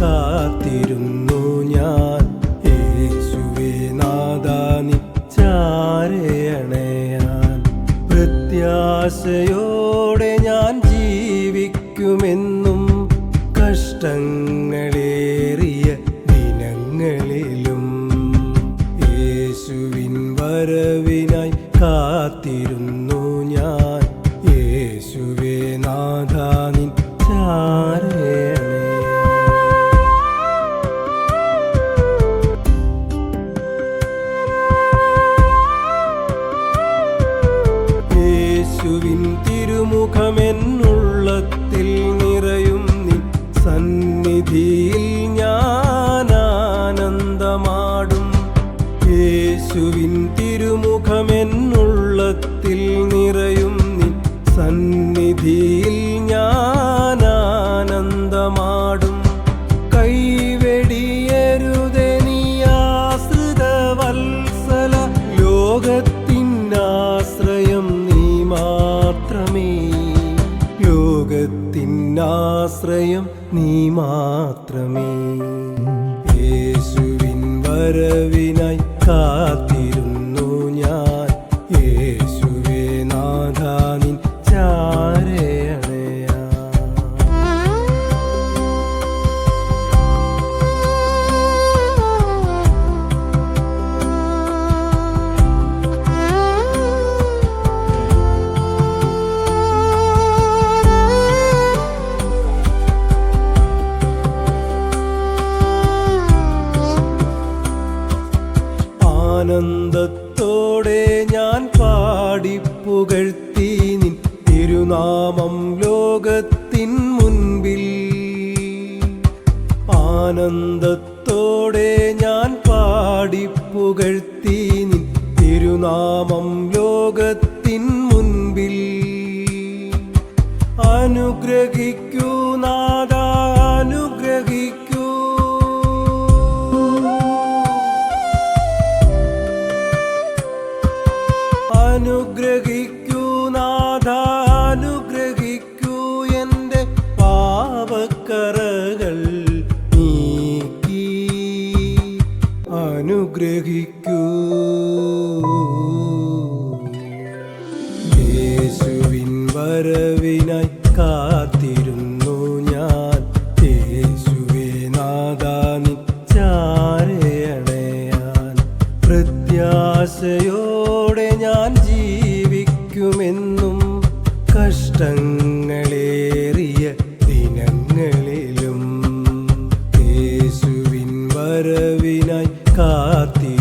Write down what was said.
കാത്തിരുന്നു ഞാൻ. യേശുവേ നാദാനി ചാരയണയാൻ പ്രത്യാശയോടെ ഞാൻ ജീവിക്കുമെന്നും കഷ്ടങ്ങളേറിയ ദിനങ്ങളിലും യേശുവിൻ വരവിനായി കാത്തിരുന്നു ഞാൻ. യേശുവേ നാഥാനിൻ ചാരയണേ യേശുവിൻ തിരുമുഖമെന്നുള്ളത്തിൽ നിറയും നിൻ സന്നിധിയിൽ ഞാൻ ആനന്ദമാടും യേശുവിൻ തിരുമുഖമെന്നുള്ളത്തിൽ നിറയും നിൻ സന്നിധിയിൽ ലോകത്തിനാശ്രയം നീ മാത്രമേ. ലോകത്തിനാശ്രയം നീ മാത്രമേ. യേശുവിൻ വരവിനായി കാത്തിരുന്നു ആനന്ദത്തോടെ ഞാൻ പാടി നിൻ തിരുനാമം ലോകത്തിൻ മുൻപിൽ. ആനന്ദത്തോടെ ഞാൻ പാടി നിൻ തിരുനാമം ലോകത്തിൻ മുൻപിൽ. അനുഗ്രഹിക്കൂ നാദ അനുഗ്രഹിക്കൂ നാഥ അനുഗ്രഹിക്കൂ എന്റെ പാവക്കറകൾ നീക്കി. അനുഗ്രഹിക്കൂ. യേശുവിൻ വരവിനായി കാത്തിരുന്നു ഞാൻ. യേശുവേ നാദാനി ചാരയണയാൻ കഷ്ടങ്ങളേറിയ ദിനങ്ങളിലും യേശുവിൻ വരവിനായി കാത്തി